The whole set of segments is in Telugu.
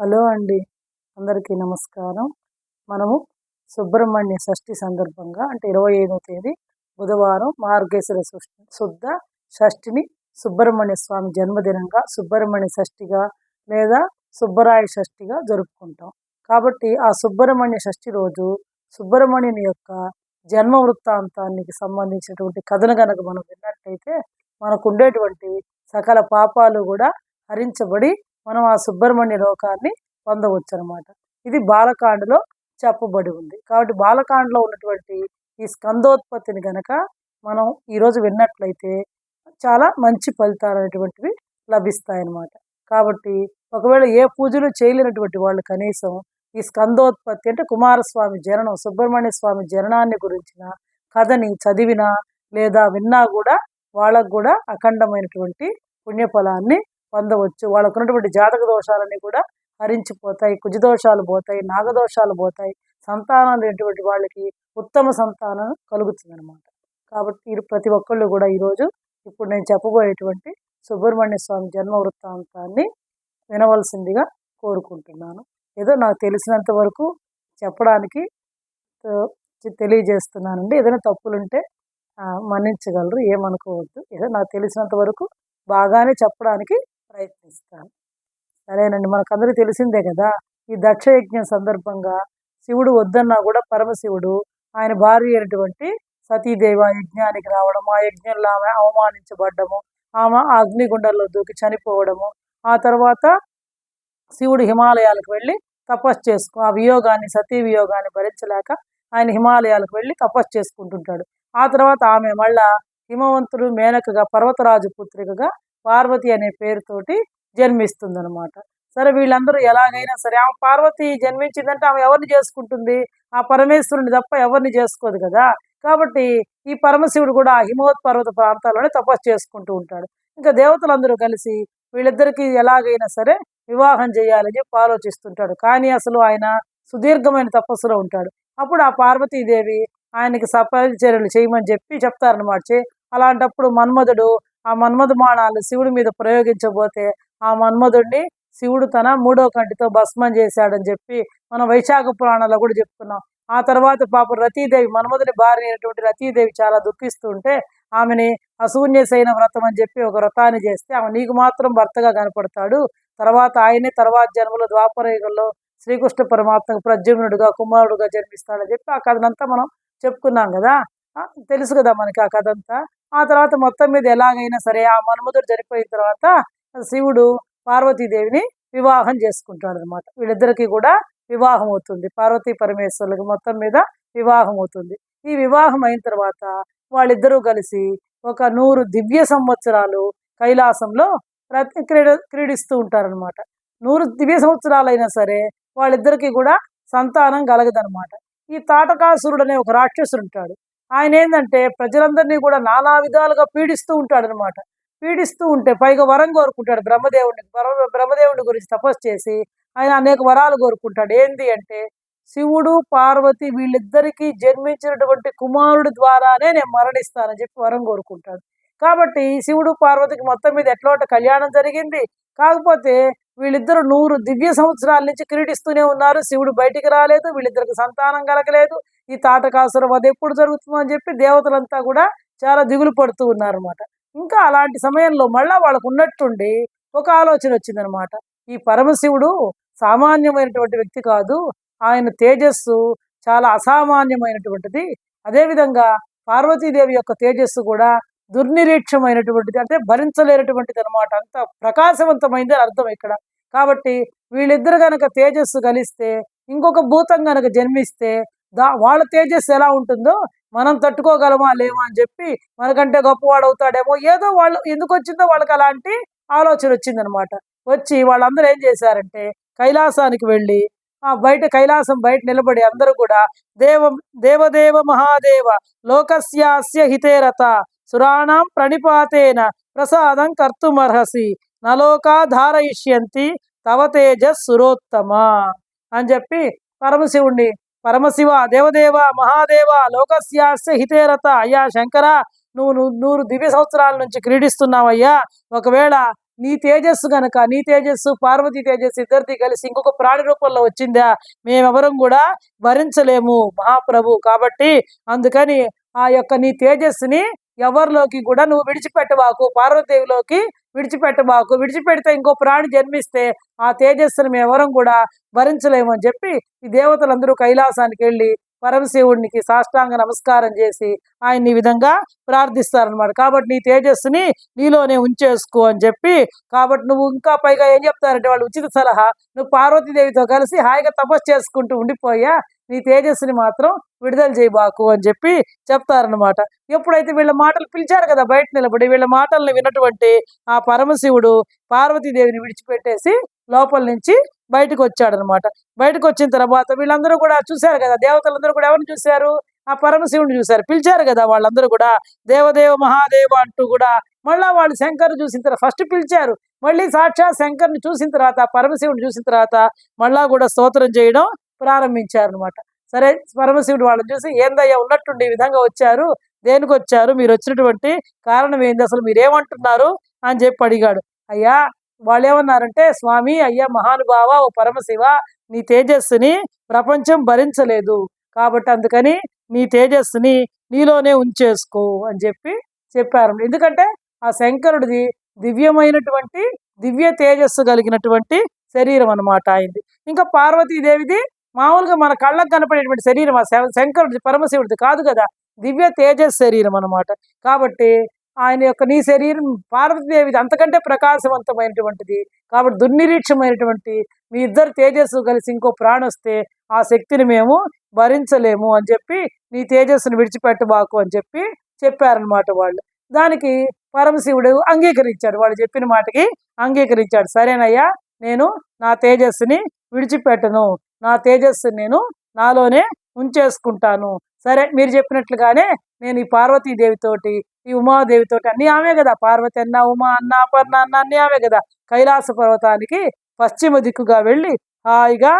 హలో అండి. అందరికీ నమస్కారం. మనము సుబ్రహ్మణ్య షష్ఠి సందర్భంగా అంటే ఇరవై ఐదవ తేదీ బుధవారం మార్గేశ్వర శుద్ధ షష్ఠిని సుబ్రహ్మణ్య స్వామి జన్మదినంగా సుబ్రహ్మణ్య షష్ఠిగా లేదా సుబ్బరాయ షష్ఠిగా జరుపుకుంటాం. కాబట్టి ఆ సుబ్రహ్మణ్య షష్ఠి రోజు సుబ్రహ్మణ్యుని యొక్క జన్మ వృత్తాంతానికి సంబంధించినటువంటి కథను కనుక మనం విన్నట్లయితే మనకు ఉండేటువంటి సకల పాపాలు కూడా హరించబడి మనం ఆ సుబ్రహ్మణ్య లోకాన్ని పొందవచ్చు అనమాట ఇది బాలకాండలో చెప్పబడి ఉంది. కాబట్టి బాలకాండలో ఉన్నటువంటి ఈ స్కందోత్పత్తిని గనక మనం ఈరోజు విన్నట్లయితే చాలా మంచి ఫలితాలు అనేటువంటివి లభిస్తాయన్నమాట కాబట్టి ఒకవేళ ఏ పూజలు చేయలేనటువంటి వాళ్ళు కనీసం ఈ స్కందోత్పత్తి అంటే కుమారస్వామి జననం సుబ్రహ్మణ్య స్వామి జననాన్ని గురించిన కథని చదివినా లేదా విన్నా కూడా వాళ్ళకు కూడా అఖండమైనటువంటి పుణ్యఫలాన్ని పొందవచ్చు. వాళ్ళకు ఉన్నటువంటి జాతక దోషాలన్నీ కూడా హరించిపోతాయి. కుజదోషాలు పోతాయి నాగదోషాలు పోతాయి. సంతానం లేనటువంటి వాళ్ళకి ఉత్తమ సంతానం కలుగుతుంది అనమాట కాబట్టి ప్రతి ఒక్కళ్ళు కూడా ఈరోజు ఇప్పుడు నేను చెప్పబోయేటువంటి సుబ్రహ్మణ్య స్వామి జన్మ వృత్తాంతాన్ని వినవలసిందిగా కోరుకుంటున్నాను. ఏదో నాకు తెలిసినంత వరకు చెప్పడానికి తెలియజేస్తున్నానండి. ఏదైనా తప్పులుంటే మన్నించగలరు. ఏమనుకోవద్దు. ఏదో నాకు తెలిసినంత వరకు బాగానే చెప్పడానికి ప్రయత్నిస్తాను. సరేనండి మనకందరికీ తెలిసిందే కదా ఈ దక్షయజ్ఞం సందర్భంగా శివుడు వద్దన్నా కూడా పరమశివుడు ఆయన భార్య అయినటువంటి సతీదేవి ఆ యజ్ఞానికి రావడం ఆ యజ్ఞంలో ఆమె అవమానించబడ్డము ఆమె అగ్నిగుండంలో దూకి చనిపోవడము ఆ తర్వాత శివుడు హిమాలయాలకు వెళ్ళి తపస్సు చేసుకో ఆ వియోగాన్ని సతీ వియోగాన్ని భరించలేక ఆయన హిమాలయాలకు వెళ్ళి తపస్సు చేసుకుంటుంటాడు. ఆ తర్వాత ఆమె మళ్ళా హిమవంతుడు మేనకగా పర్వతరాజు పుత్రికగా పార్వతి అనే పేరుతోటి జన్మిస్తుందనమాట సరే వీళ్ళందరూ ఎలాగైనా సరే ఆమె పార్వతి జన్మించిందంటే ఆమె ఎవరిని చేసుకుంటుంది? ఆ పరమేశ్వరుని తప్ప ఎవరిని చేసుకోదు కదా? కాబట్టి ఈ పరమశివుడు కూడా ఆ హిమవత్ పర్వత ప్రాంతాల్లోనే తపస్సు చేసుకుంటూ ఉంటాడు. ఇంకా దేవతలందరూ కలిసి వీళ్ళిద్దరికీ ఎలాగైనా సరే వివాహం చేయాలని చెప్పి ఆలోచిస్తుంటాడు. కానీ అసలు ఆయన సుదీర్ఘమైన తపస్సులో ఉంటాడు. అప్పుడు ఆ పార్వతీదేవి ఆయనకి సపరిచర్యలు చేయమని చెప్పి చెప్తారనమాట చే అలాంటప్పుడు మన్మధుడు ఆ మన్మధు బాణాలు శివుడి మీద ప్రయోగించబోతే ఆ మన్మధుడిని శివుడు తన మూడో కంటితో భస్మం చేశాడని చెప్పి మనం వైశాఖ పురాణంలో కూడా చెప్పుకున్నాం ఆ తర్వాత పాపం రతీదేవి మన్మధుని భార్య అయినటువంటి రతీదేవి చాలా దుఃఖిస్తుంటే ఆమెని అశూన్యసైన వ్రతం అని చెప్పి ఒక వ్రతాన్ని చేస్తే ఆమె నీకు మాత్రం భర్తగా కనపడతాడు. తర్వాత ఆయనే తర్వాత జన్మలో ద్వాపరయుగంలో శ్రీకృష్ణ పరమాత్మకు ప్రద్యుమ్నుడుగా కుమారుడుగా జన్మిస్తాడని చెప్పి ఆ కథనంతా మనం చెప్పుకున్నాం కదా. తెలుసు కదా మనకి ఆ కథ అంతా ఆ తర్వాత మొత్తం మీద ఎలాగైనా సరే ఆ మన్మధుడు చనిపోయిన తర్వాత శివుడు పార్వతీదేవిని వివాహం చేసుకుంటాడు అనమాట వీళ్ళిద్దరికీ కూడా వివాహం అవుతుంది. పార్వతీ పరమేశ్వరులకు మొత్తం మీద వివాహం అవుతుంది. ఈ వివాహం అయిన తర్వాత వాళ్ళిద్దరూ కలిసి ఒక నూరు దివ్య సంవత్సరాలు కైలాసంలో ప్రతి క్రీడ క్రీడిస్తూ ఉంటారనమాట నూరు దివ్య సంవత్సరాలైనా సరే వాళ్ళిద్దరికీ కూడా సంతానం కలగదనమాట ఈ తాటకాసురుడు అనే ఒక రాక్షసుడు ఉంటాడు. ఆయన ఏంటంటే ప్రజలందరినీ కూడా నానా విధాలుగా పీడిస్తూ ఉంటాడు అనమాట పీడిస్తూ ఉంటే పైగా వరం కోరుకుంటాడు బ్రహ్మదేవుడిని బ్రహ్మదేవుడి గురించి తపస్సు చేసి ఆయన అనేక వరాలు కోరుకుంటాడు. ఏంది అంటే శివుడు పార్వతి వీళ్ళిద్దరికీ జన్మించినటువంటి కుమారుడి ద్వారానే నేను మరణిస్తానని చెప్పి వరం కోరుకుంటాడు. కాబట్టి శివుడు పార్వతికి మొత్తం మీద ఎట్లోట కళ్యాణం జరిగింది. కాకపోతే వీళ్ళిద్దరు నూరు దివ్య సంవత్సరాల నుంచి క్రీడిస్తూనే ఉన్నారు. శివుడు బయటికి రాలేదు వీళ్ళిద్దరికి సంతానం కలగలేదు. ఈ తాటకాసురం అది ఎప్పుడు జరుగుతుందో అని చెప్పి దేవతలంతా కూడా చాలా దిగులు పడుతూ ఉన్నారన్నమాట. ఇంకా అలాంటి సమయంలో మళ్ళీ వాళ్ళకు ఉన్నట్టుండి ఒక ఆలోచన వచ్చిందనమాట ఈ పరమశివుడు సామాన్యమైనటువంటి వ్యక్తి కాదు. ఆయన తేజస్సు చాలా అసామాన్యమైనటువంటిది. అదేవిధంగా పార్వతీదేవి యొక్క తేజస్సు కూడా దుర్నిరీక్షమైనటువంటిది. అంటే భరించలేనటువంటిది అనమాట అంత ప్రకాశవంతమైంది అర్థం ఇక్కడ. కాబట్టి వీళ్ళిద్దరు కనుక తేజస్సు కలిస్తే ఇంకొక భూతం కనుక జన్మిస్తే దా వాళ్ళ తేజస్సు ఎలా ఉంటుందో మనం తట్టుకోగలమా లేమా అని చెప్పి మనకంటే గొప్పవాడు అవుతాడేమో ఏదో వాళ్ళు ఎందుకు వచ్చిందో వాళ్ళకి అలాంటి ఆలోచన వచ్చిందనమాట. వచ్చి వాళ్ళందరూ ఏం చేశారంటే కైలాసానికి వెళ్ళి ఆ బయట కైలాసం బయట నిలబడి అందరూ కూడా దేవ దేవదేవ మహాదేవ లోకస్యాస్య హితేరత సురాణం ప్రణిపాతేన ప్రసాదం కర్తుమర్హసి నలోకా ధారయిష్యంతి తవ తేజస్ సురోత్తమ అని చెప్పి పరమశివుణ్ణి పరమశివ దేవదేవ మహాదేవ లోకస్యాస్య హితేరత. అయ్యా శంకర నువ్వు నూరు దివ్య సంవత్సరాల నుంచి క్రీడిస్తున్నావయ్యా. ఒకవేళ నీ తేజస్సు గనక నీ తేజస్సు పార్వతీ తేజస్సు ఇద్దరిది కలిసి ఇంకొక ప్రాణి రూపంలో వచ్చిందా? మేమెవరం కూడా భరించలేము మహాప్రభు. కాబట్టి అందుకని ఆ యొక్క నీ తేజస్సుని ఎవరిలోకి కూడా నువ్వు విడిచిపెట్టబాకు పార్వతీదేవిలోకి విడిచిపెట్టబాకు విడిచిపెడితే ఇంకో ప్రాణి జన్మిస్తే ఆ తేజస్సుని మేమెవరం కూడా భరించలేము అని చెప్పి ఈ దేవతలందరూ కైలాసానికి వెళ్ళి పరమశివుడికి సాష్టాంగ నమస్కారం చేసి ఆయన్ని ఈ విధంగా ప్రార్థిస్తారనమాట కాబట్టి నీ తేజస్సుని నీలోనే ఉంచేసుకో అని చెప్పి కాబట్టి నువ్వు ఇంకా పైగా ఏం చెప్తారంటే వాళ్ళు ఉచిత సలహా నువ్వు పార్వతీదేవితో కలిసి హాయిగా తపస్సు చేసుకుంటూ ఉండిపోయా నీ తేజస్సుని మాత్రం విడుదల చేయబాకు అని చెప్పి చెప్తారనమాట ఎప్పుడైతే వీళ్ళ మాటలు పిలిచారు కదా బయట నిలబడి వీళ్ళ మాటల్ని విన్నటువంటి ఆ పరమశివుడు పార్వతీదేవిని విడిచిపెట్టేసి లోపల నుంచి బయటకు వచ్చాడనమాట బయటకు వచ్చిన తర్వాత వీళ్ళందరూ కూడా చూశారు కదా దేవతలందరూ కూడా ఎవరిని చూశారు? ఆ పరమశివుని చూశారు. పిలిచారు కదా వాళ్ళందరూ కూడా దేవదేవ మహాదేవ అంటూ కూడా మళ్ళా వాళ్ళు శంకర్ చూసిన తర్వాత ఫస్ట్ పిలిచారు. మళ్ళీ సాక్షాత్ శంకర్ని చూసిన తర్వాత పరమశివుని చూసిన తర్వాత మళ్ళా కూడా స్తోత్రం చేయడం ప్రారంభించారనమాట సరే పరమశివుడు వాళ్ళని చూసి ఏందయ్యా ఉన్నట్టుండి ఈ విధంగా వచ్చారు? దేనికి వచ్చారు? మీరు వచ్చినటువంటి కారణం ఏంది? అసలు మీరేమంటున్నారు? అని చెప్పి అడిగాడు. అయ్యా వాళ్ళు ఏమన్నారంటే స్వామి అయ్యా మహానుభావ ఓ పరమశివ నీ తేజస్సుని ప్రపంచం భరించలేదు. కాబట్టి అందుకని నీ తేజస్సుని నీలోనే ఉంచేసుకో అని చెప్పి చెప్పారు. ఎందుకంటే ఆ శంకరుడిది దివ్యమైనటువంటి దివ్య తేజస్సు కలిగినటువంటి శరీరం అనమాట అయింది ఇంకా పార్వతీదేవిది మామూలుగా మన కళ్ళకు కనపడేటువంటి శరీరం ఆ శవ- పరమశివుడిది కాదు కదా? దివ్య తేజస్ శరీరం అన్నమాట. కాబట్టి ఆయన యొక్క నీ శరీరం పార్వతీదేవిది అంతకంటే ప్రకాశవంతమైనటువంటిది. కాబట్టి దుర్నిరీక్షమైనటువంటి మీ ఇద్దరు తేజస్సు కలిసి ఇంకో ప్రాణం వస్తే ఆ శక్తిని మేము భరించలేము అని చెప్పి నీ తేజస్సును విడిచిపెట్టబాకు అని చెప్పి చెప్పారనమాట వాళ్ళు. దానికి పరమశివుడు అంగీకరించాడు. వాళ్ళు చెప్పిన మాటకి అంగీకరించాడు. సరేనయ్యా నేను నా తేజస్సుని విడిచిపెట్టను. నా తేజస్సు నేను నాలోనే ఉంచేసుకుంటాను. సరే మీరు చెప్పినట్లుగానే నేను ఈ పార్వతీదేవితోటి ఈ ఉమాదేవితోటి అన్ని ఆమె కదా. పార్వతి అన్న ఉమా అన్న అపర్ణ అన్న అన్ని ఆమె కదా. కైలాస పర్వతానికి పశ్చిమ దిక్కుగా వెళ్ళి హాయిగా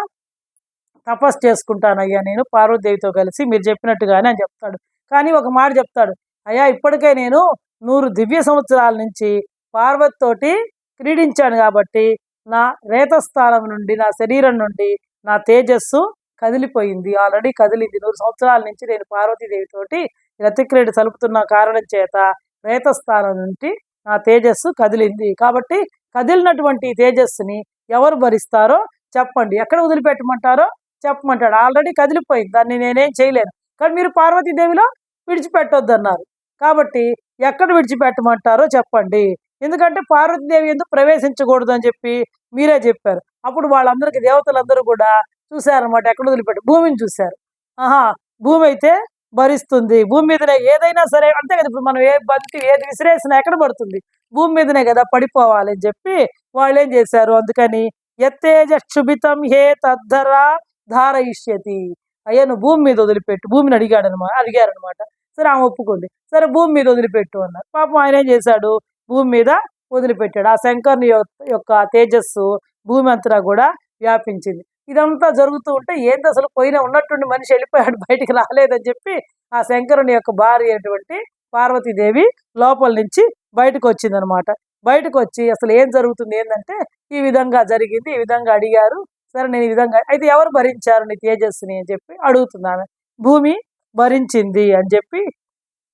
తపస్సు చేసుకుంటానయ్యా నేను పార్వతీదేవితో కలిసి మీరు చెప్పినట్టుగానే అని చెప్తాడు. కానీ ఒక మాట చెప్తాడు. అయ్యా ఇప్పటికే నేను నూరు దివ్య సంవత్సరాల నుంచి పార్వతితోటి క్రీడించాను కాబట్టి నా రేతస్థానం నుండి నా శరీరం నుండి నా తేజస్సు కదిలిపోయింది. ఆల్రెడీ కదిలింది. నూరు సంవత్సరాల నుంచి నేను పార్వతీదేవితోటి రతిక్రేడు తలుపుతున్న కారణం చేత రేతస్థానం నుండి నా తేజస్సు కదిలింది. కాబట్టి కదిలినటువంటి తేజస్సుని ఎవరు భరిస్తారో చెప్పండి. ఎక్కడ వదిలిపెట్టమంటారో చెప్పమంటాడు. ఆల్రెడీ కదిలిపోయింది. దాన్ని నేనేం చేయలేను. కానీ మీరు పార్వతీదేవిలో విడిచిపెట్టొద్దన్నారు. కాబట్టి ఎక్కడ విడిచిపెట్టమంటారో చెప్పండి. ఎందుకంటే పార్వతీదేవి ఎందుకు ప్రవేశించకూడదు అని చెప్పి మీరే చెప్పారు. అప్పుడు వాళ్ళందరికీ దేవతలందరూ కూడా చూశారనమాట ఎక్కడ వదిలిపెట్టి భూమిని చూశారు. ఆహా భూమి అయితే భరిస్తుంది. భూమి మీదనే ఏదైనా సరే అంతే కదా ఇప్పుడు మనం ఏ బంతి ఏది విసిరేసినా ఎక్కడ పడుతుంది? భూమి మీదనే కదా పడిపోవాలి అని చెప్పి వాళ్ళు ఏం చేశారు? అందుకని ఎత్తేజ క్షుభితం హే తద్ధరా ధారయిష్యతి. అయ్యా నువ్వు భూమి మీద వదిలిపెట్టు. భూమిని అడిగాడు అనమాట అడిగారనమాట సరే ఆమె ఒప్పుకుంది. సరే భూమి మీద వదిలిపెట్టు అన్నారు. పాపం ఆయన ఏం చేశాడు? భూమి మీద వదిలిపెట్టాడు. ఆ శంకర్ని యొక్క- యొక్క తేజస్సు భూమి అంతటా కూడా వ్యాపించింది. ఇదంతా జరుగుతూ ఉంటే ఏంది అసలు పోయిన ఉన్నట్టుండి మనిషి వెళ్ళిపోయాడు బయటికి రాలేదని చెప్పి ఆ శంకరుని యొక్క భార్య అయినటువంటి పార్వతీదేవి లోపల నుంచి బయటకు వచ్చిందనమాట. బయటకు వచ్చి అసలు ఏం జరుగుతుంది ఏంటంటే ఈ విధంగా జరిగింది ఈ విధంగా అడిగారు. సరే నేను ఈ విధంగా అయితే ఎవరు భరించారు నీ తేజస్సుని అని చెప్పి అడుగుతున్నాను భూమి భరించింది అని చెప్పి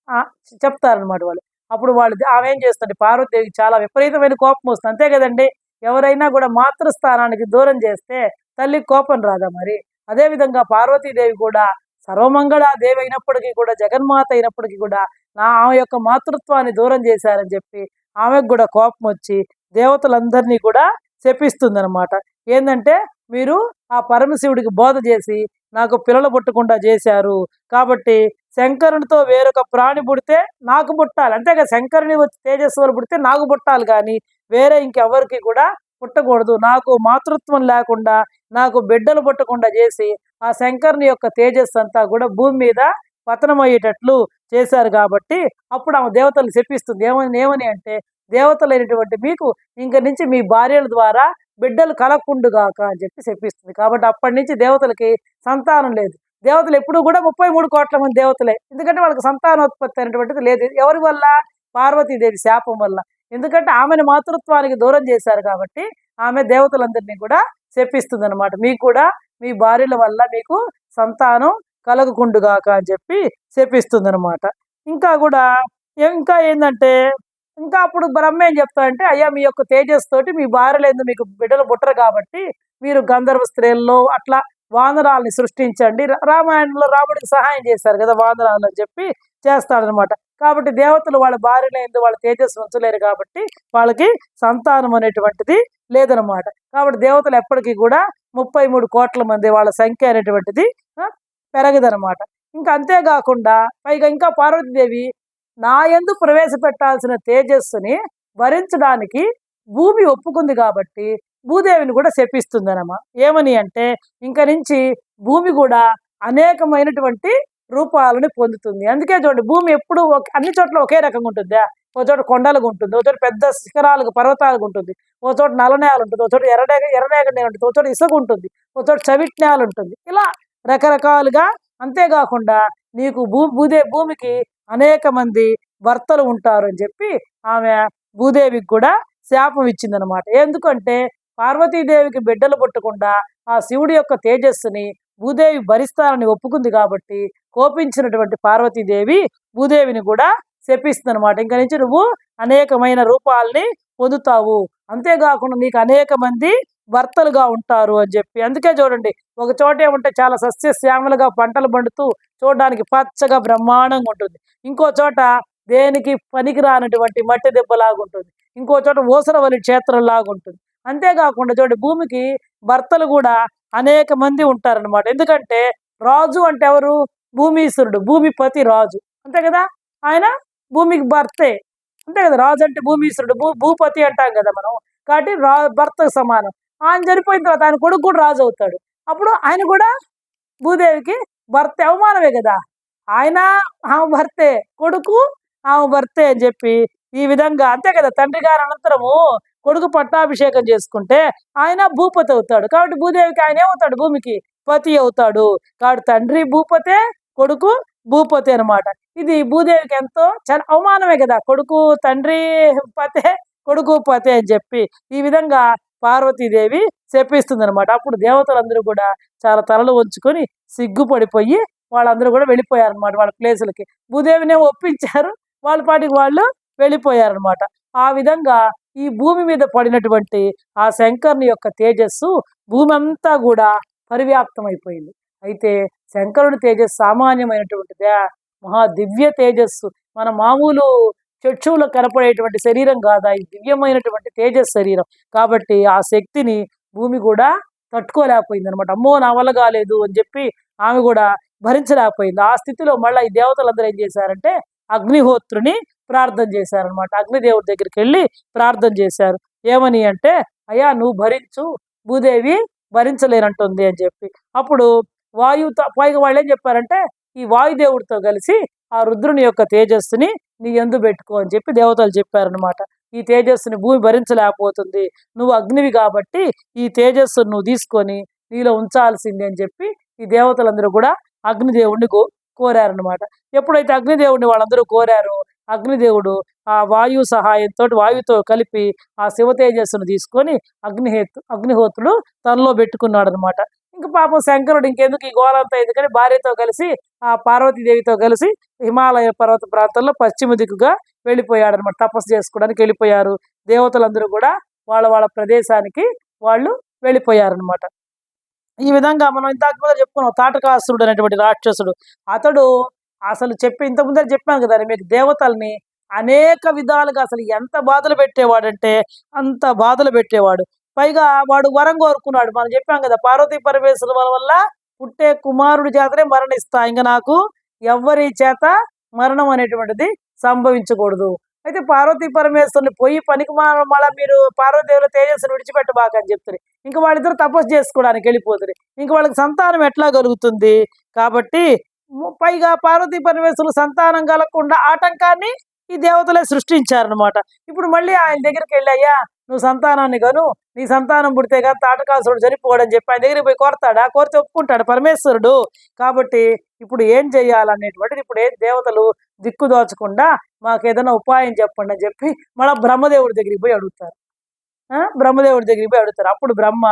ఆ, చెప్తారనమాట వాళ్ళు. అప్పుడు వాళ్ళు ఆమె ఏం చేస్తుంది? పార్వతీదేవికి చాలా విపరీతమైన కోపం వస్తుంది. అంతే కదండి? ఎవరైనా కూడా మాతృస్థానానికి దూరం చేస్తే తల్లికి కోపం రాదా మరి? అదేవిధంగా పార్వతీదేవి కూడా సర్వమంగళ దేవి అయినప్పటికీ కూడా జగన్మాత అయినప్పటికీ కూడా నా ఆమె యొక్క మాతృత్వాన్ని దూరం చేశారని చెప్పి ఆమెకు కూడా కోపం వచ్చి దేవతలందరినీ కూడా శపిస్తుంది అనమాట ఏంటంటే మీరు ఆ పరమశివుడికి బోధ చేసి నాకు పిల్లలు పుట్టకుండా చేశారు కాబట్టి శంకరునితో వేరొక ప్రాణి పుడితే నాకు పుట్టాలి. అంతేగా శంకరుని వచ్చి పుడితే నాకు పుట్టాలి కానీ వేరే ఇంకెవరికి కూడా పుట్టకూడదు. నాకు మాతృత్వం లేకుండా నాకు బిడ్డలు పుట్టకుండా చేసి ఆ శంకరుని యొక్క తేజస్సు అంతా కూడా భూమి మీద పతనమయ్యేటట్లు చేశారు కాబట్టి అప్పుడు ఆమె దేవతలు చెప్పిస్తుంది ఏమని ఏమని అంటే దేవతలైనటువంటి మీకు ఇంక నుంచి మీ భార్యల ద్వారా బిడ్డలు కలక్కుండుగాక అని చెప్పి చెప్పిస్తుంది కాబట్టి అప్పటి నుంచి దేవతలకి సంతానం లేదు. దేవతలు ఎప్పుడు కూడా ముప్పై మూడు కోట్ల మంది దేవతలే. ఎందుకంటే వాళ్ళకి సంతానోత్పత్తి అనేటువంటిది లేదు. ఎవరి వల్ల? పార్వతీదేవి శాపం వల్ల. ఎందుకంటే ఆమెను మాతృత్వానికి దూరం చేశారు కాబట్టి ఆమె దేవతలందరినీ కూడా చెప్పిస్తుంది అనమాట మీకు కూడా మీ భార్యల వల్ల మీకు సంతానం కలగకుండుగాక అని చెప్పి చెప్పిస్తుంది అనమాట ఇంకా కూడా ఇంకా ఏంటంటే ఇంకా అప్పుడు బ్రహ్మ ఏం చెప్తాడంటే అయ్యా మీ యొక్క తేజస్తోటి మీ భార్యలేదు మీకు బిడ్డలు పుట్టరు కాబట్టి మీరు గంధర్వ స్త్రీల్లో అట్లా వానరాల్ని సృష్టించండి. రా- రామాయణంలో రాముడికి సహాయం చేశారు కదా వానరాలు అని చెప్పి చేస్తాడనమాట కాబట్టి దేవతలు వాళ్ళ భార్యలైంది వాళ్ళ తేజస్సు ఉంచలేరు కాబట్టి వాళ్ళకి సంతానం అనేటువంటిది లేదనమాట కాబట్టి దేవతలు ఎప్పటికీ కూడా ముప్పై మూడు కోట్ల మంది వాళ్ళ సంఖ్య అనేటువంటిది పెరగదనమాట ఇంకా అంతేకాకుండా పైగా ఇంకా పార్వతీదేవి నా ఎందు ప్రవేశపెట్టాల్సిన తేజస్సుని భరించడానికి భూమి ఒప్పుకుంది కాబట్టి భూదేవిని కూడా శపిస్తుందనమ? ఏమని అంటే ఇంక నుంచి భూమి కూడా అనేకమైనటువంటి రూపాలను పొందుతుంది. అందుకే చూడండి భూమి ఎప్పుడు ఒక- అన్ని చోట్ల ఒకే రకంగా ఉంటుందా? ఒక చోట కొండలుగా ఉంటుంది ఒక చోట పెద్ద శిఖరాలకు పర్వతాలకు ఉంటుంది ఒక చోట నల్లనేలు ఉంటుంది ఒక చోట ఎర్రనేగ ఎర్రనేగ నేల ఉంటుంది ఒక చోట ఇసుక ఉంటుంది ఒక చోట చవిట్ నేల ఉంటుంది. ఇలా రకరకాలుగా అంతేకాకుండా నీకు భూ భూదే భూమికి అనేక మంది భర్తలు ఉంటారు అని చెప్పి ఆమె భూదేవికి కూడా శాపం ఇచ్చిందనమాట. ఎందుకంటే పార్వతీదేవికి బిడ్డలు పుట్టకుండా ఆ శివుడి యొక్క తేజస్సుని భూదేవి భరిస్తానని ఒప్పుకుంది కాబట్టి కోపించినటువంటి పార్వతీదేవి భూదేవిని కూడా శపిస్తుంది అనమాట ఇంకా నుంచి నువ్వు అనేకమైన రూపాల్ని పొందుతావు. అంతేకాకుండా నీకు అనేక మంది భర్తలుగా ఉంటారు అని చెప్పి. అందుకే చూడండి ఒక చోట ఏమంటే చాలా సస్యశ్యామలుగా పంటలు పండుతూ చూడడానికి పచ్చగా బ్రహ్మాండంగా ఉంటుంది. ఇంకో చోట దేనికి పనికిరానటువంటి మట్టి దెబ్బలాగా ఉంటుంది ఇంకో చోట ఊసరవల్లి క్షేత్రంలాగా ఉంటుంది అంతేకాకుండా చూడండి భూమికి భర్తలు కూడా అనేక మంది ఉంటారనమాట ఎందుకంటే రాజు అంటే ఎవరు? భూమీశ్వరుడు భూమిపతి రాజు. అంతే కదా? ఆయన భూమికి భర్తే. అంతే కదా? రాజు అంటే భూమీశ్వరుడు భూ భూపతి అంటాం కదా మనం. కాబట్టి రా భర్తకు సమానం. ఆయన చనిపోయిన తర్వాత ఆయన కొడుకు కూడా రాజు అవుతాడు. అప్పుడు ఆయన కూడా భూదేవికి భర్త అవమానమే కదా? ఆయన ఆమె భర్తే కొడుకు ఆమె భర్తే అని చెప్పి ఈ విధంగా అంతే కదా? తండ్రి గారు అనంతరము కొడుకు పట్టాభిషేకం చేసుకుంటే ఆయన భూపతి అవుతాడు. కాబట్టి భూదేవికి ఆయన ఏమవుతాడు? భూమికి పతి అవుతాడు. కాబట్టి తండ్రి భూపతే కొడుకు భూపతి అన్నమాట. ఇది భూదేవికి ఎంతో చాలా అవమానమే కదా. కొడుకు తండ్రి పతే కొడుకు పతే అని చెప్పి ఈ విధంగా పార్వతీదేవి చెప్పిస్తుంది అనమాట అప్పుడు దేవతలందరూ కూడా చాలా తలలు వంచుకొని సిగ్గుపడిపోయి వాళ్ళందరూ కూడా వెళ్ళిపోయారు అనమాట వాళ్ళ ప్లేసులకి. భూదేవిని ఒప్పించారు. వాళ్ళ పాటికి వాళ్ళు వెళ్ళిపోయారనమాట ఆ విధంగా ఈ భూమి మీద పడినటువంటి ఆ శంకరుని యొక్క తేజస్సు భూమి అంతా కూడా పరివ్యాప్తమైపోయింది. అయితే శంకరుని తేజస్సు సామాన్యమైనటువంటిదే. మహా దివ్య తేజస్సు. మన మామూలు చక్షువులో కనపడేటువంటి శరీరం కాదా? ఈ దివ్యమైనటువంటి తేజస్ శరీరం. కాబట్టి ఆ శక్తిని భూమి కూడా తట్టుకోలేకపోయింది అనమాట అమ్మో నా వల్ల కాలేదు అని చెప్పి ఆమె కూడా భరించలేకపోయింది. ఆ స్థితిలో మళ్ళీ ఈ దేవతలందరూ ఏం చేశారంటే అగ్నిహోత్రుని ప్రార్థన చేశారనమాట అగ్నిదేవుడి దగ్గరికి వెళ్ళి ప్రార్థన చేశారు. ఏమని అంటే అయ్యా నువ్వు భరించు భూదేవి భరించలేనంటుంది అని చెప్పి. అప్పుడు వాయువుతో పైగా వాళ్ళు ఏం చెప్పారంటే ఈ వాయుదేవుడితో కలిసి ఆ రుద్రుని యొక్క తేజస్సుని నీ ఎందు పెట్టుకో అని చెప్పి దేవతలు చెప్పారనమాట ఈ తేజస్సుని భూమి భరించలేకపోతుంది. నువ్వు అగ్నివి కాబట్టి ఈ తేజస్సును నువ్వు తీసుకొని నీలో ఉంచాల్సింది అని చెప్పి ఈ దేవతలందరూ కూడా అగ్నిదేవుడిని కో కోరారనమాట ఎప్పుడైతే అగ్నిదేవుడిని వాళ్ళందరూ కోరారో అగ్నిదేవుడు ఆ వాయు సహాయంతో వాయువుతో కలిపి ఆ శివ తేజస్సును తీసుకొని అగ్నిహేతు అగ్నిహోత్రుడు తనలో పెట్టుకున్నాడు అనమాట ఇంకా పాపం శంకరుడు ఇంకెందుకు ఈ గోలంతా ఎందుకని భార్యతో కలిసి ఆ పార్వతీదేవితో కలిసి హిమాలయ పర్వత ప్రాంతంలో పశ్చిమ దిక్కుగా వెళ్ళిపోయాడు అనమాట తపస్సు చేసుకోవడానికి వెళ్ళిపోయారు. దేవతలందరూ కూడా వాళ్ళ వాళ్ళ ప్రదేశానికి వాళ్ళు వెళ్ళిపోయారనమాట ఈ విధంగా మనం ఇంతకుముందు చెప్పుకున్నాం తాటకాసురుడు అనేటువంటి రాక్షసుడు. అతడు అసలు చెప్పి ఇంత ముందర చెప్పాను కదా మీకు దేవతల్ని అనేక విధాలుగా అసలు ఎంత బాధలు పెట్టేవాడంటే అంత బాధలు పెట్టేవాడు. పైగా వాడు వరం కోరుకున్నాడు. మనం చెప్పాం కదా పార్వతీ పరమేశ్వరుల వల్ల పుట్టే కుమారుడి చేతనే మరణిస్తా. ఇంకా నాకు ఎవ్వరి చేత మరణం అనేటువంటిది సంభవించకూడదు. అయితే పార్వతీ పరమేశ్వరుని పోయి పనికి మళ్ళీ మీరు పార్వతీదేవుల తేజస్సును విడిచిపెట్టబాక అని చెప్తారు ఇంకా వాళ్ళిద్దరు తపస్సు చేసుకోవడానికి వెళ్ళిపోతారు ఇంకా వాళ్ళకి సంతానం ఎట్లా కలుగుతుంది? కాబట్టి పైగా పార్వతీ పరమేశ్వరులు సంతానం కలగకుండా ఆటంకాన్ని ఈ దేవతలే సృష్టించారనమాట ఇప్పుడు మళ్ళీ ఆయన దగ్గరికి వెళ్ళి అయ్యా నువ్వు సంతానాన్ని గను నీ సంతానం పుడితే కానీ తాటకాసుడు చనిపోవడని చెప్పి ఆయన దగ్గరికి పోయి కోరతాడా? కోరితే ఒప్పుకుంటాడు? పరమేశ్వరుడు. కాబట్టి ఇప్పుడు ఏం చేయాలనేటువంటిది ఇప్పుడు ఏం దేవతలు దిక్కు దోచకుండా మాకు ఏదైనా ఉపాయం చెప్పండి అని చెప్పి మళ్ళీ బ్రహ్మదేవుడి దగ్గరికి పోయి అడుగుతారు. ఆ? బ్రహ్మదేవుడి దగ్గరికి పోయి అడుగుతారు. అప్పుడు బ్రహ్మ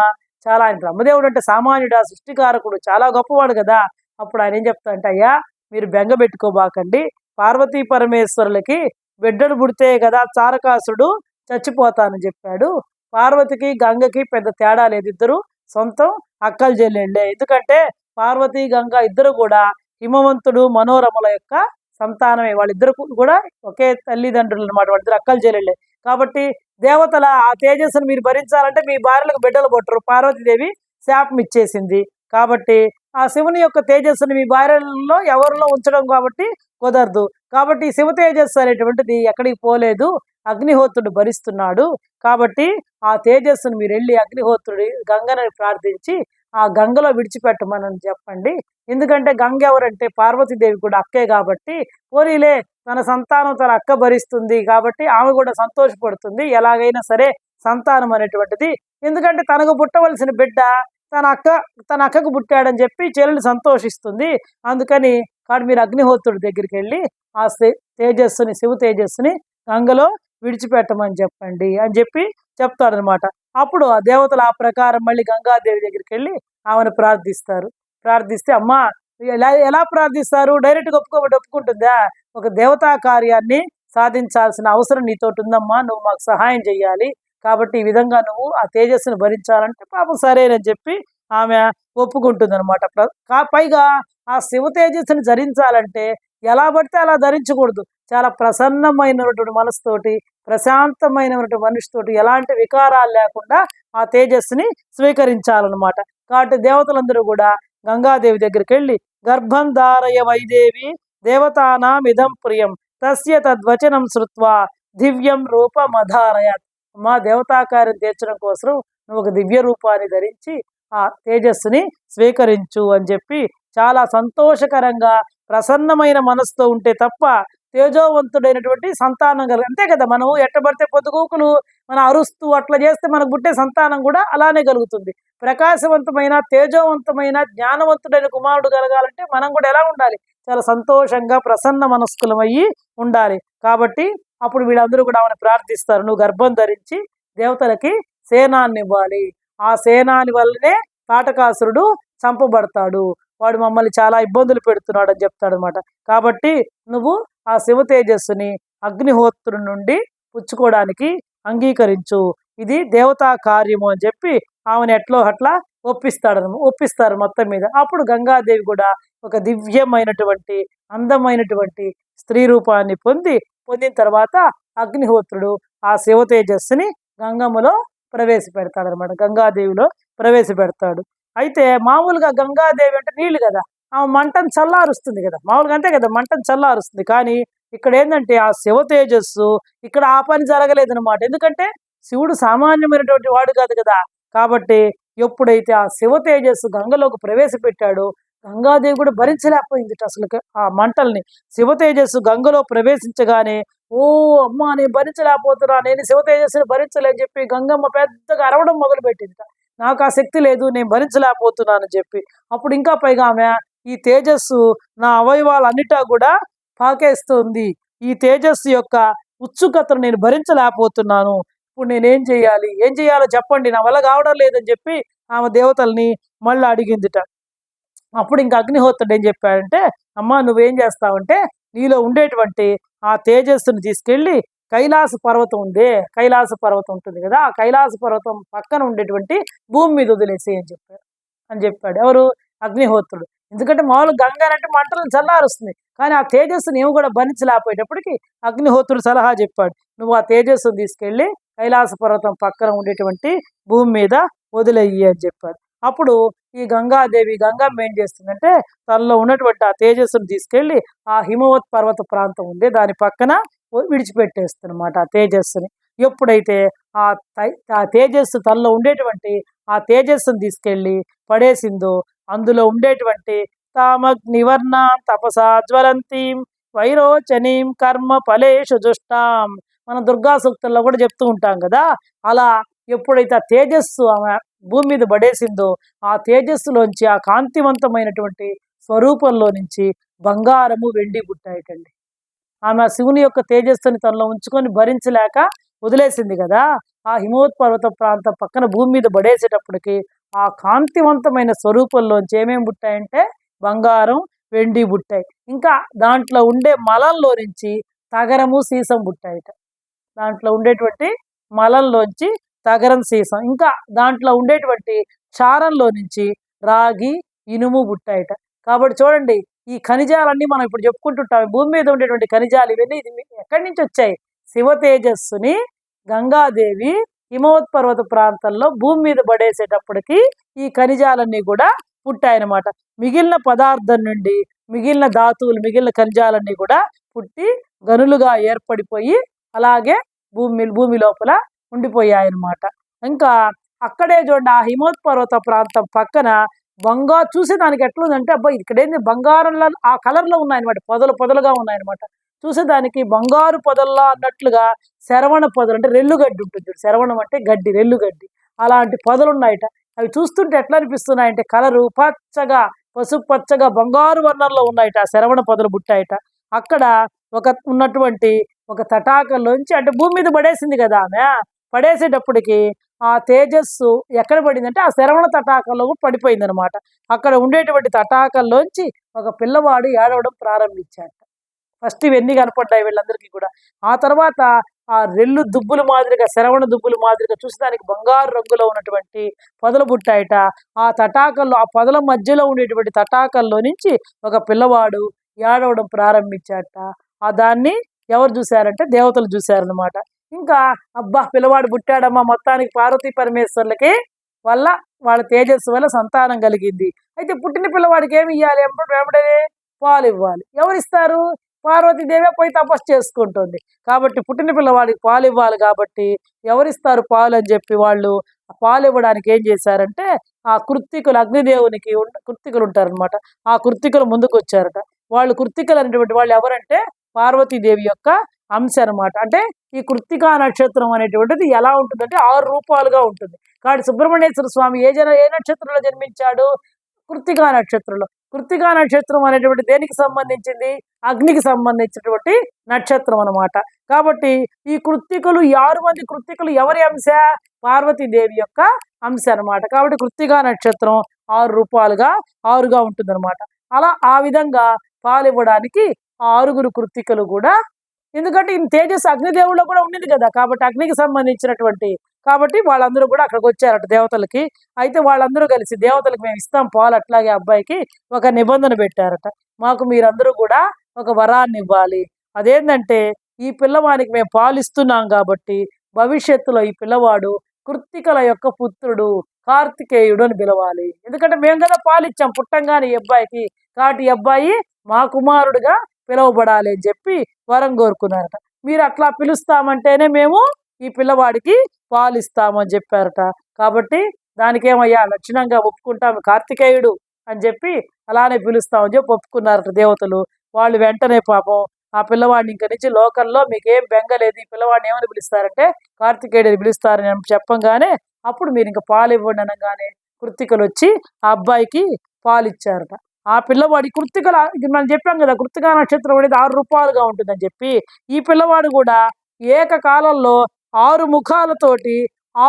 చాలా ఆయన బ్రహ్మదేవుడు అంటే సామాన్యుడా సృష్టికారకుడు చాలా గొప్పవాడు కదా. అప్పుడు ఆయన ఏం చెప్తాడంటే అయ్యా మీరు బెంగ పెట్టుకోబాకండి. పార్వతీ పరమేశ్వరులకి బిడ్డలు పుడితే కదా చారకాసుడు చచ్చిపోతానని చెప్పాడు. పార్వతికి గంగకి పెద్ద తేడా లేదు. ఇద్దరు సొంతం అక్కలు చెల్లెళ్ళే. ఎందుకంటే పార్వతి గంగ ఇద్దరు కూడా హిమవంతుడు మనోరముల యొక్క సంతానమే. వాళ్ళిద్దరు కూడా ఒకే తల్లిదండ్రులు అనమాట వాళ్ళిద్దరు అక్కలు చెల్లెళ్ళే. కాబట్టి దేవతల ఆ తేజస్సును మీరు భరించాలంటే మీ భార్యలకు బిడ్డలు పుట్టరు. పార్వతీదేవి శాపం ఇచ్చేసింది. కాబట్టి ఆ శివుని యొక్క తేజస్సుని మీ భార్యలో ఎవరిలో ఉంచడం కాబట్టి కుదరదు. కాబట్టి శివ తేజస్సు అనేటువంటిది ఎక్కడికి పోలేదు. అగ్నిహోత్రుడు భరిస్తున్నాడు. కాబట్టి ఆ తేజస్సును మీరు వెళ్ళి అగ్నిహోత్రుడి గంగని ప్రార్థించి ఆ గంగలో విడిచిపెట్టమని చెప్పండి. ఎందుకంటే గంగ ఎవరంటే పార్వతీదేవి కూడా అక్కే కాబట్టి పోనీలే తన సంతానం తన అక్క భరిస్తుంది కాబట్టి ఆమె కూడా సంతోషపడుతుంది. ఎలాగైనా సరే సంతానం అనేటువంటిది. ఎందుకంటే తనకు పుట్టవలసిన బిడ్డ తన అక్క తన అక్కకు పుట్టాడని చెప్పి చెల్లెలు సంతోషిస్తుంది. అందుకని కాదు మీరు అగ్నిహోత్రుడి దగ్గరికి వెళ్ళి ఆ తేజస్సుని శివ తేజస్సుని గంగలో విడిచిపెట్టమని చెప్పండి అని చెప్పి చెప్తాడనమాట అప్పుడు ఆ దేవతలు ఆ ప్రకారం మళ్ళీ గంగాదేవి దగ్గరికి వెళ్ళి ఆమెను ప్రార్థిస్తారు. ప్రార్థిస్తే అమ్మా ఎలా ఎలా ప్రార్థిస్తారు? డైరెక్ట్గా ఒప్పుకోబట్టి ఒప్పుకుంటుందా? ఒక దేవతా కార్యాన్ని సాధించాల్సిన అవసరం నీతోటి ఉందమ్మా నువ్వు మాకు సహాయం చేయాలి కాబట్టి ఈ విధంగా నువ్వు ఆ తేజస్సును భరించాలంటే పాపం సరేనని చెప్పి ఆమె ఒప్పుకుంటుంది అనమాట పైగా ఆ శివ తేజస్సుని ధరించాలంటే ఎలా పడితే అలా ధరించకూడదు. చాలా ప్రసన్నమైనటువంటి మనసుతోటి ప్రశాంతమైనటువంటి మనిషితోటి ఎలాంటి వికారాలు లేకుండా ఆ తేజస్సుని స్వీకరించాలన్నమాట. కాబట్టి దేవతలందరూ కూడా గంగాదేవి దగ్గరికి వెళ్ళి గర్భం దారయ వైదేవి దేవతానామిదం ప్రియం తస్య తద్వచనం శృత్వా దివ్యం రూపమధారయత్. మా దేవతాకార్యం తీర్చడం కోసం నువ్వు ఒక దివ్య రూపాన్ని ధరించి ఆ తేజస్సుని స్వీకరించు అని చెప్పి చాలా సంతోషకరంగా ప్రసన్నమైన మనసుతో ఉంటే తప్ప తేజోవంతుడైనటువంటి సంతానం కలిగి అంతే కదా మనం ఎట్టబడితే పొద్దుగూకులు మనం అరుస్తూ అట్లా చేస్తే మనకు పుట్టే సంతానం కూడా అలానే కలుగుతుంది. ప్రకాశవంతమైన తేజోవంతమైన జ్ఞానవంతుడైన కుమారుడు కలగాలంటే మనం కూడా ఎలా ఉండాలి? చాలా సంతోషంగా ప్రసన్న మనస్కులమయ్యి ఉండాలి. కాబట్టి అప్పుడు వీళ్ళందరూ కూడా ఆమెను ప్రార్థిస్తారు. నువ్వు గర్భం ధరించి దేవతలకి సేనాన్ని ఇవ్వాలి. ఆ సేనాని వల్లనే తాటకాసురుడు చంపబడతాడు. వాడు మమ్మల్ని చాలా ఇబ్బందులు పెడుతున్నాడు అని చెప్తాడు అనమాట కాబట్టి నువ్వు ఆ శివ తేజస్సుని అగ్నిహోత్రుడి నుండి పుచ్చుకోవడానికి అంగీకరించు. ఇది దేవతా కార్యము అని చెప్పి ఆమెను ఎట్లో అట్లా ఒప్పిస్తాడు ఒప్పిస్తారు మొత్తం మీద. అప్పుడు గంగాదేవి కూడా ఒక దివ్యమైనటువంటి అందమైనటువంటి స్త్రీ రూపాన్ని పొంది పొందిన తర్వాత అగ్నిహోత్రుడు ఆ శివ తేజస్సుని గంగమ్మలో ప్రవేశపెడతాడు అనమాట గంగాదేవిలో ప్రవేశపెడతాడు. అయితే మామూలుగా గంగాదేవి అంటే నీళ్ళు కదా. ఆమె మంటను చల్లారుస్తుంది కదా. మామూలుగా అంతే కదా. మంటను చల్లారుస్తుంది. కానీ ఇక్కడ ఏంటంటే ఆ శివ తేజస్సు ఇక్కడ ఆ పని జరగలేదనమాట. ఎందుకంటే శివుడు సామాన్యమైనటువంటి వాడు కాదు కదా. కాబట్టి ఎప్పుడైతే ఆ శివ తేజస్సు గంగలోకి ప్రవేశపెట్టాడో గంగాదేవి కూడా భరించలేకపోయింది అసలు ఆ మంటల్ని. శివ తేజస్సు గంగలో ప్రవేశించగానే ఓ అమ్మ నేను భరించలేకపోతున్నా నేను శివ తేజస్సుని భరించలేని చెప్పి గంగమ్మ పెద్దగా అరవడం మొదలుపెట్టింది నాకు ఆ శక్తి లేదు నేను భరించలేకపోతున్నానని చెప్పి. అప్పుడు ఇంకా పైగా ఆమె ఈ తేజస్సు నా అవయవాలన్నిటా కూడా పాకేస్తుంది. ఈ తేజస్సు యొక్క ఉత్సుకతను నేను భరించలేకపోతున్నాను. ఇప్పుడు నేనేం చేయాలి? ఏం చేయాలో చెప్పండి నా వల్ల కావడం లేదని చెప్పి ఆమె దేవతల్ని మళ్ళీ అడిగిందిట. అప్పుడు ఇంకా అగ్నిహోత్రుడు ఏం చెప్పాడంటే అమ్మ నువ్వేం చేస్తావంటే నీలో ఉండేటువంటి ఆ తేజస్సుని తీసుకెళ్ళి కైలాస పర్వతం ఉంది కైలాస పర్వతం ఉంటుంది కదా ఆ కైలాస పర్వతం పక్కన ఉండేటువంటి భూమి మీద వదిలేసి అని చెప్పారు అని చెప్పాడు. ఎవరు? అగ్నిహోత్రుడు. ఎందుకంటే మామూలు గంగ అంటే మంటలను చల్లారుస్తుంది. కానీ ఆ తేజస్సుని ఏమి కూడా భరించలేకపోయేటప్పటికి అగ్నిహోత్రుడు సలహా చెప్పాడు. నువ్వు ఆ తేజస్సును తీసుకెళ్ళి కైలాస పర్వతం పక్కన ఉండేటువంటి భూమి మీద వదిలేయి అని చెప్పాడు. అప్పుడు ఈ గంగాదేవి గంగమ్మ ఏం చేస్తుందంటే తనలో ఉన్నటువంటి ఆ తేజస్సును తీసుకెళ్ళి ఆ హిమవత్ పర్వత ప్రాంతం ఉంది. దాని పక్కన విడిచిపెట్టేస్తుందన్నమాట ఆ తేజస్సుని. ఎప్పుడైతే ఆ తై- ఆ తేజస్సు తనలో ఉండేటువంటి ఆ తేజస్సును తీసుకెళ్ళి పడేసిందో అందులో ఉండేటువంటి తామగ్నివర్ణాం తపసా జ్వలంతీం వైరోచనీం కర్మ ఫలేషు దుష్టాం మన దుర్గా సూక్తుల్లో కూడా చెప్తూ ఉంటాం కదా అలా ఎప్పుడైతే ఆ తేజస్సు ఆమె భూమి మీద పడేసిందో ఆ తేజస్సులోంచి ఆ కాంతివంతమైనటువంటి స్వరూపంలో నుంచి బంగారము వెండి పుట్టాయటండి. ఆమె శివుని యొక్క తేజస్సుని తనలో ఉంచుకొని భరించలేక వదిలేసింది కదా? ఆ హిమోత్పర్వత ప్రాంతం పక్కన భూమి మీద పడేసేటప్పటికి ఆ కాంతివంతమైన స్వరూపంలోంచి ఏమేమి పుట్టాయంటే బంగారం వెండి పుట్టాయి. ఇంకా దాంట్లో ఉండే మలంలో నుంచి తగరము సీసం పుట్టాయిట. దాంట్లో ఉండేటువంటి మలంలోంచి తగరం సీసం. ఇంకా దాంట్లో ఉండేటువంటి చారంలో నుంచి రాగి ఇనుము బుట్టాయట కాబట్టి చూడండి ఈ ఖనిజాలన్నీ మనం ఇప్పుడు చెప్పుకుంటుంటాం. భూమి మీద ఉండేటువంటి ఖనిజాలు ఇవన్నీ ఇది ఎక్కడి నుంచి వచ్చాయి? శివ తేజస్సుని గంగాదేవి హిమవత్పర్వత ప్రాంతంలో భూమి మీద పడేసేటప్పటికి ఈ ఖనిజాలన్నీ కూడా పుట్టాయన్నమాట. మిగిలిన పదార్థం నుండి మిగిలిన ధాతువులు మిగిలిన ఖనిజాలన్నీ కూడా పుట్టి గనులుగా ఏర్పడిపోయి అలాగే భూమి భూమి లోపల ఉండిపోయాయన్నమాట. ఇంకా అక్కడే చూడండి ఆ హిమోత్పర్వత ప్రాంతం పక్కన బంగారు చూసేదానికి ఎట్లుందంటే అబ్బాయి ఇక్కడేంది బంగారంలో ఆ కలర్లో ఉన్నాయన్నమాట. పొదలు పొదలుగా ఉన్నాయన్నమాట. చూసేదానికి బంగారు పొదల్లా అన్నట్లుగా శరవణ పొదలు అంటే రెల్లుగడ్డి ఉంటుంది శరవణం అంటే గడ్డి రెల్లుగడ్డి. అలాంటి పొదలు ఉన్నాయట అవి చూస్తుంటే ఎట్లా అనిపిస్తున్నాయంటే కలరు పచ్చగా పసుపు పచ్చగా బంగారు వర్ణంలో ఉన్నాయట ఆ శరవణ పొదలు బుట్టాయట. అక్కడ ఒక ఉన్నటువంటి ఒక తటాకంలోంచి అంటే భూమి మీద పడేసింది కదా ఆమె. పడేసేటప్పటికి ఆ తేజస్సు ఎక్కడ పడిందంటే ఆ శరవణ తటాకంలో పడిపోయింది అనమాట అక్కడ ఉండేటువంటి తటాకంలోంచి ఒక పిల్లవాడు ఏడవడం ప్రారంభించాట ఫస్ట్ ఇవన్నీ కనపడ్డాయి వీళ్ళందరికీ కూడా. ఆ తర్వాత ఆ రెల్లు దుబ్బులు మాదిరిగా శరవణ దుబ్బులు మాదిరిగా చూసేదానికి బంగారు రంగులో ఉన్నటువంటి పొదలు పుట్టాయట. ఆ తటాకంలో ఆ పొదల మధ్యలో ఉండేటువంటి తటాకంలో నుంచి ఒక పిల్లవాడు ఏడవడం ప్రారంభించాట ఆ దాన్ని ఎవరు చూశారంటే దేవతలు చూశారనమాట ఇంకా అబ్బా పిల్లవాడు పుట్టాడమ్మా మొత్తానికి పార్వతీ పరమేశ్వర్లకి వల్ల వాళ్ళ తేజస్సు వల్ల సంతానం కలిగింది. అయితే పుట్టిన పిల్లవాడికి ఏమి ఇవ్వాలి వెంబడే పాలు ఇవ్వాలి. ఎవరిస్తారు పార్వతీదేవే పోయి తపస్సు చేసుకుంటుంది. కాబట్టి పుట్టిన పిల్లవాడికి పాలు ఇవ్వాలి కాబట్టి ఎవరిస్తారు పాలు అని చెప్పి వాళ్ళు ఆ పాలు ఇవ్వడానికి ఏం చేశారంటే ఆ కృత్తికులు అగ్నిదేవునికి కృత్తికులు ఉంటారనమాట ఆ కృత్తికులు ముందుకు వచ్చారట వాళ్ళు కృత్తికలు అనేటువంటి వాళ్ళు ఎవరంటే పార్వతీదేవి యొక్క అంశ అనమాట అంటే ఈ కృత్తికా నక్షత్రం అనేటువంటిది ఎలా ఉంటుందంటే ఆరు రూపాలుగా ఉంటుంది. కాబట్టి సుబ్రహ్మణ్యేశ్వర స్వామి ఏ జన ఏ నక్షత్రంలో జన్మించాడు? కృత్తికా నక్షత్రంలో. కృత్తికా నక్షత్రం అనేటువంటి దేనికి సంబంధించింది? అగ్నికి సంబంధించినటువంటి నక్షత్రం అన్నమాట. కాబట్టి ఈ కృత్తికలు ఆరు మంది కృత్తికలు ఎవరి అంశ? పార్వతీదేవి యొక్క అంశ అనమాట కాబట్టి కృత్తికా నక్షత్రం ఆరు రూపాలుగా ఆరుగా ఉంటుందన్నమాట. అలా ఆ విధంగా పాలివ్వడానికి ఆ ఆరుగురు కృత్తికలు కూడా ఎందుకంటే ఈ తేజస్ అగ్నిదేవుల్లో కూడా ఉండింది కదా కాబట్టి అగ్నికి సంబంధించినటువంటి. కాబట్టి వాళ్ళందరూ కూడా అక్కడికి వచ్చారట దేవతలకి. అయితే వాళ్ళందరూ కలిసి దేవతలకు మేము ఇస్తాం పాలు అట్లాగే అబ్బాయికి ఒక నిబంధన పెట్టారట. మాకు మీరందరూ కూడా ఒక వరాన్ని ఇవ్వాలి. అదేంటంటే ఈ పిల్లవానికి మేము పాలు ఇస్తున్నాం కాబట్టి భవిష్యత్తులో ఈ పిల్లవాడు కృత్తికల యొక్క పుత్రుడు కార్తికేయుడు అని పిలవాలి. ఎందుకంటే మేము కదా పాలిచ్చాం పుట్టంగానే ఈ అబ్బాయికి. కాబట్టి ఈ అబ్బాయి మా కుమారుడుగా పిలువబడాలి అని చెప్పి వరం కోరుకున్నారట. మీరు అట్లా పిలుస్తామంటేనే మేము ఈ పిల్లవాడికి పాలు ఇస్తామని చెప్పారట. కాబట్టి దానికి ఏమయ్యా లక్షణంగా ఒప్పుకుంటాము కార్తికేయుడు అని చెప్పి అలానే పిలుస్తామని చెప్పి ఒప్పుకున్నారట దేవతలు. వాళ్ళు వెంటనే పాపం ఆ పిల్లవాడిని ఇంక నుంచి లోకల్లో మీకేం బెంగలేదు ఈ పిల్లవాడిని ఏమని పిలుస్తారంటే కార్తికేయుడిని పిలుస్తారని చెప్పంగానే అప్పుడు మీరు ఇంకా పాలు ఇవ్వండి అనగానే కృతికలు వచ్చి ఆ అబ్బాయికి పాలు ఇచ్చారట. ఆ పిల్లవాడి కృత్తికల ఇది మనం చెప్పాం కదా కృత్తికా నక్షత్రం అనేది ఆరు రూపాయలుగా ఉంటుందని చెప్పి ఈ పిల్లవాడు కూడా ఏకకాలంలో ఆరు ముఖాలతోటి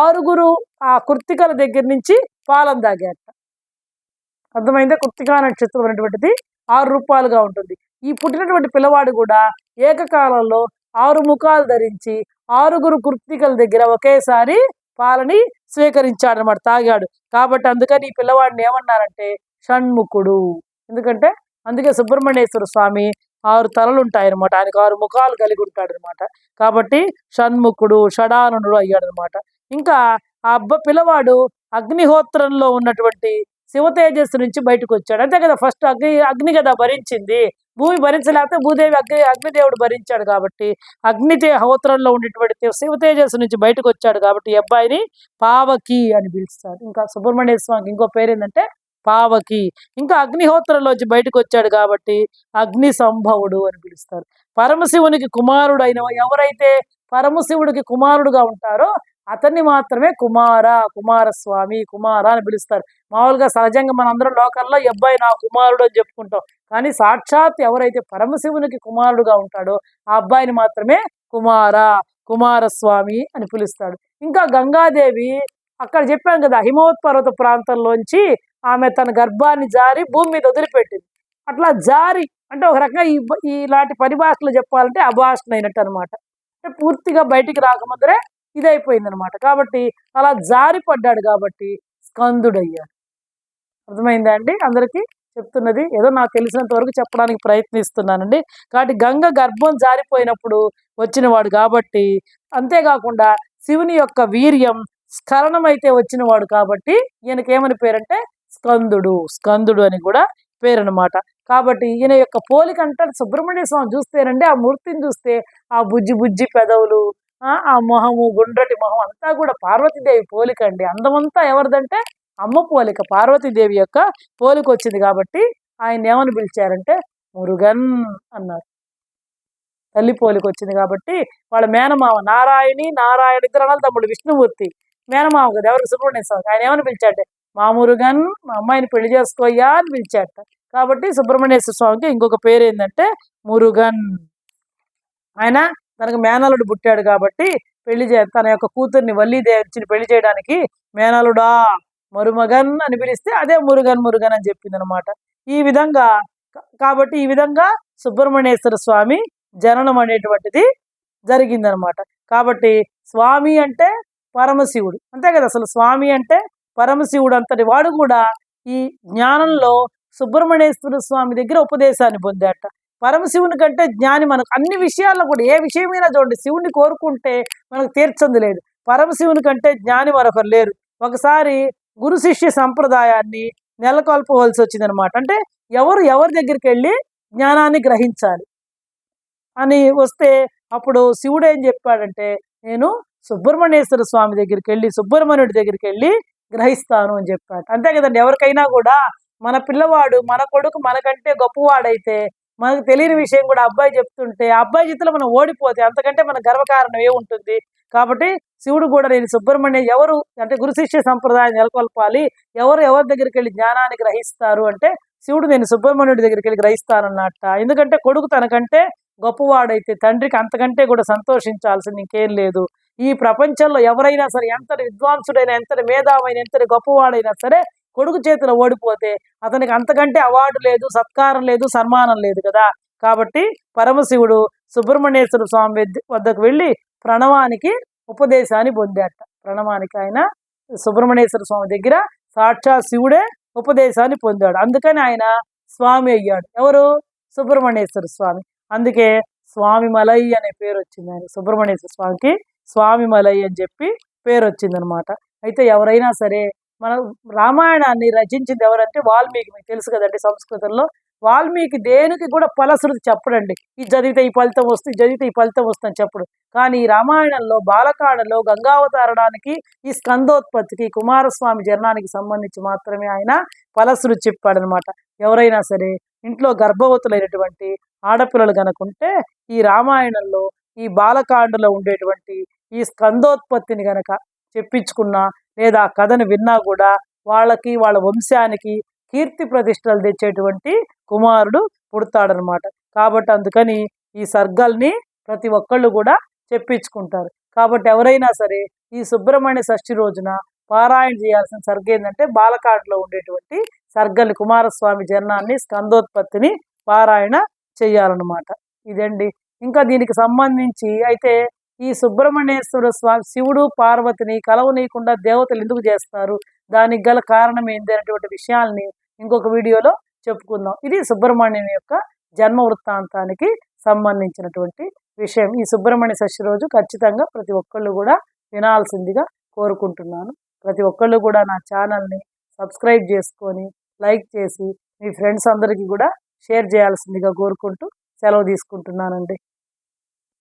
ఆరుగురు ఆ కృత్తికల దగ్గర నుంచి పాలను తాగారట అర్థమైందా? కృత్తికా నక్షత్రం అనేటువంటిది ఆరు రూపాలుగా ఉంటుంది. ఈ పుట్టినటువంటి పిల్లవాడు కూడా ఏకకాలంలో ఆరు ముఖాలు ధరించి ఆరుగురు కృత్తికల దగ్గర ఒకేసారి పాలని స్వీకరించాడనమాట తాగాడు. కాబట్టి అందుకని ఈ పిల్లవాడిని ఏమన్నారంటే షణ్ముఖుడు. ఎందుకంటే అందుకే సుబ్రహ్మణ్యేశ్వర స్వామి ఆరు తలలు ఉంటాయి అనమాట ఆయనకు ఆరు ముఖాలు కలిగి ఉంటాడు అనమాట కాబట్టి షణ్ముఖుడు షడాననుడు అయ్యాడు అనమాట ఇంకా ఆ అబ్బ పిల్లవాడు అగ్నిహోత్రంలో ఉన్నటువంటి శివ తేజస్సు నుంచి బయటకు వచ్చాడు అంతే కదా ఫస్ట్ అగ్ని అగ్ని కదా భరించింది. భూమి భరించలేకపోతే భూదేవి అగ్ని అగ్నిదేవుడు భరించాడు కాబట్టి అగ్నితే హోత్రంలో ఉండేటువంటి శివ తేజస్సు నుంచి బయటకు వచ్చాడు కాబట్టి ఈ అబ్బాయిని పావకి అని పిలుస్తారు. ఇంకా సుబ్రహ్మణ్య స్వామికి ఇంకో పేరు ఏంటంటే పావకి. ఇంకా అగ్నిహోత్రంలోంచి బయటకు వచ్చాడు కాబట్టి అగ్ని సంభవుడు అని పిలుస్తారు. పరమశివునికి కుమారుడు అయిన ఎవరైతే పరమశివుడికి కుమారుడుగా ఉంటారో అతన్ని మాత్రమే కుమార కుమారస్వామి కుమార అని పిలుస్తారు. మామూలుగా సహజంగా మనందరం లోకల్లో ఈ అబ్బాయి నా కుమారుడు అని చెప్పుకుంటాం. కానీ సాక్షాత్ ఎవరైతే పరమశివునికి కుమారుడుగా ఉంటాడో ఆ అబ్బాయిని మాత్రమే కుమార కుమారస్వామి అని పిలుస్తాడు ఇంకా గంగాదేవి అక్కడ చెప్పాం కదా హిమవత్ పర్వత ప్రాంతంలోంచి ఆమె తన గర్భాన్ని జారి భూమి మీద వదిలిపెట్టింది. అట్లా జారి అంటే ఒక రకంగా ఈ ఇలాంటి పరిభాషలు చెప్పాలంటే అభాషణ అయినట్టు అనమాట అంటే పూర్తిగా బయటికి రాకముందరే ఇదైపోయింది అనమాట కాబట్టి అలా జారి పడ్డాడు కాబట్టి స్కందుడయ్యాడు. అర్థమైందా అండి? అందరికీ చెప్తున్నది. ఏదో నాకు తెలిసినంత వరకు చెప్పడానికి ప్రయత్నిస్తున్నానండి. కాబట్టి గంగ గర్భం జారిపోయినప్పుడు వచ్చినవాడు కాబట్టి అంతేకాకుండా శివుని యొక్క వీర్యం స్ఖలనమైతే వచ్చినవాడు కాబట్టి ఈయనకి ఏమని పేరంటే స్కందుడు స్కందుడు అని కూడా పేరు కాబట్టి ఈయన యొక్క పోలిక అంటారు. సుబ్రహ్మణ్య స్వామి చూస్తేనండి ఆ మూర్తిని చూస్తే ఆ బుజ్జి బుజ్జి పెదవులు ఆ ఆ మొహము గుండ్రటి మొహం అంతా కూడా పార్వతీదేవి పోలిక అండి. అందమంతా ఎవరిదంటే అమ్మ పోలిక పార్వతీదేవి యొక్క పోలిక వచ్చింది కాబట్టి ఆయన ఏమని పిలిచారంటే మురుగన్ అన్నారు. తల్లి పోలిక వచ్చింది కాబట్టి వాళ్ళ మేనమామ నారాయణి నారాయణ ఇద్దరు అనాలి తమ్ముడు విష్ణుమూర్తి. మేనమామ కదా ఎవరికి సుబ్రహ్మణ్య స్వామి. ఆయన ఏమని పిలిచాడు మా మురుగన్ మా అమ్మాయిని పెళ్ళి చేసుకోయ్యా అని పిలిచాట. కాబట్టి సుబ్రహ్మణ్యేశ్వర స్వామికి ఇంకొక పేరు ఏంటంటే మురుగన్. ఆయన తనకు మేనలుడు పుట్టాడు కాబట్టి పెళ్ళి చే తన యొక్క కూతుర్ని వల్లీదేవిని పెళ్ళి చేయడానికి మేనలుడా మరుమగన్ అని పిలిస్తే అదే మురుగన్ మురుగన్ అని చెప్పింది అనమాట ఈ విధంగా కాబట్టి ఈ విధంగా సుబ్రహ్మణ్యేశ్వర స్వామి జననం అనేటువంటిది జరిగిందనమాట. కాబట్టి స్వామి అంటే పరమశివుడు. అంతే కదా అసలు స్వామి అంటే పరమశివుడు అంతటి వాడు కూడా ఈ జ్ఞానంలో సుబ్రహ్మణ్యేశ్వర స్వామి దగ్గర ఉపదేశాన్ని పొందాట పరమశివుని కంటే జ్ఞాని మనకు అన్ని విషయాల్లో కూడా ఏ విషయమైనా చూడండి శివుని కోరుకుంటే మనకు తీర్చంది లేదు. పరమశివుని కంటే జ్ఞాని మరొకరు లేరు. ఒకసారి గురు శిష్య సంప్రదాయాన్ని నెలకొల్పవలసి వచ్చిందనమాట అంటే ఎవరు ఎవరి దగ్గరికి వెళ్ళి జ్ఞానాన్ని గ్రహించాలి అని వస్తే అప్పుడు శివుడు ఏం చెప్పాడంటే నేను సుబ్రహ్మణ్యేశ్వర స్వామి దగ్గరికి వెళ్ళి సుబ్రహ్మణ్యుడి దగ్గరికి వెళ్ళి గ్రహిస్తాను అని చెప్పాడు. అంతే కదండి. ఎవరికైనా కూడా మన పిల్లవాడు మన కొడుకు మనకంటే గొప్పవాడైతే మనకు తెలియని విషయం కూడా అబ్బాయి చెప్తుంటే అబ్బాయి చేతిలో మనం ఓడిపోతే అంతకంటే మన గర్వకారణం ఏముంటుంది? కాబట్టి శివుడు కూడా నేను సుబ్రహ్మణ్యం ఎవరు అంటే గురు శిష్య సంప్రదాయం నెలకొల్పాలి. ఎవరు ఎవరి దగ్గరికి వెళ్ళి జ్ఞానాన్ని గ్రహిస్తారు అంటే శివుడు నేను సుబ్రహ్మణ్యుడి దగ్గరికి వెళ్ళి గ్రహిస్తానన్నట్ట. ఎందుకంటే కొడుకు తనకంటే గొప్పవాడైతే తండ్రికి అంతకంటే కూడా సంతోషించాల్సింది ఇంకేం లేదు. ఈ ప్రపంచంలో ఎవరైనా సరే ఎంతటి విద్వాంసుడైనా ఎంతటి మేధావైన ఎంతటి గొప్పవాడైనా సరే కొడుకు చేతిలో ఓడిపోతే అతనికి అంతకంటే అవార్డు లేదు సత్కారం లేదు సన్మానం లేదు కదా. కాబట్టి పరమశివుడు సుబ్రహ్మణ్యేశ్వర స్వామి వద్దకు వెళ్ళి ప్రణవానికి ఉపదేశాన్ని పొందాట ప్రణవానికి ఆయన సుబ్రహ్మణ్యేశ్వర స్వామి దగ్గర సాక్షాత్ శివుడే ఉపదేశాన్ని పొందాడు. అందుకని ఆయన స్వామి అయ్యాడు. ఎవరు? సుబ్రహ్మణ్యేశ్వర స్వామి. అందుకే స్వామి మలై అనే పేరు వచ్చింది ఆయన సుబ్రహ్మణ్యేశ్వర స్వామికి స్వామి మలై అని చెప్పి పేరు వచ్చిందనమాట అయితే ఎవరైనా సరే మన రామాయణాన్ని రచించింది ఎవరంటే వాల్మీకి. మీకు తెలుసు కదండి సంస్కృతంలో. వాల్మీకి దేనికి కూడా ఫలశ్రుతి చెప్పడండి. ఇది చదివితే ఈ ఫలితం వస్తుంది చదివితే ఈ ఫలితం వస్తుంది చెప్పడు. కానీ ఈ రామాయణంలో బాలకాండలో గంగావతారడానికి ఈ స్కందోత్పత్తికి కుమారస్వామి జననానికి సంబంధించి మాత్రమే ఆయన ఫలశ్రుతి చెప్పాడనమాట ఎవరైనా సరే ఇంట్లో గర్భవతులైనటువంటి ఆడపిల్లలు కనుకుంటే ఈ రామాయణంలో ఈ బాలకాండలో ఉండేటువంటి ఈ స్కందోత్పత్తిని గనక చెప్పించుకున్నా లేదా ఆ కథను విన్నా కూడా వాళ్ళకి వాళ్ళ వంశానికి కీర్తి ప్రతిష్టలు తెచ్చేటువంటి కుమారుడు పుడతాడనమాట కాబట్టి అందుకని ఈ సర్గల్ని ప్రతి ఒక్కళ్ళు కూడా చెప్పించుకుంటారు. కాబట్టి ఎవరైనా సరే ఈ సుబ్రహ్మణ్య షష్ఠి రోజున పారాయణ చేయాల్సిన సర్గ ఏంటంటే బాలకాండలో ఉండేటువంటి సర్గల్ని కుమారస్వామి జన్మాన్ని స్కందోత్పత్తిని పారాయణ చేయాలన్నమాట. ఇదండి. ఇంకా దీనికి సంబంధించి అయితే ఈ సుబ్రహ్మణ్యేశ్వర స్వామి శివుడు పార్వతిని కలవనీయకుండా దేవతలు ఎందుకు చేస్తారు? దానికి గల కారణం ఏంటి అనేటువంటి విషయాల్ని ఇంకొక వీడియోలో చెప్పుకుందాం. ఇది సుబ్రహ్మణ్యం యొక్క జన్మ వృత్తాంతానికి సంబంధించినటువంటి విషయం. ఈ సుబ్రహ్మణ్య షష్ఠి రోజు ఖచ్చితంగా ప్రతి ఒక్కళ్ళు కూడా వినాల్సిందిగా కోరుకుంటున్నాను. ప్రతి ఒక్కళ్ళు కూడా నా ఛానల్ని సబ్స్క్రైబ్ చేసుకొని లైక్ చేసి మీ ఫ్రెండ్స్ అందరికీ కూడా షేర్ చేయాల్సిందిగా కోరుకుంటూ సెలవు తీసుకుంటున్నానండి.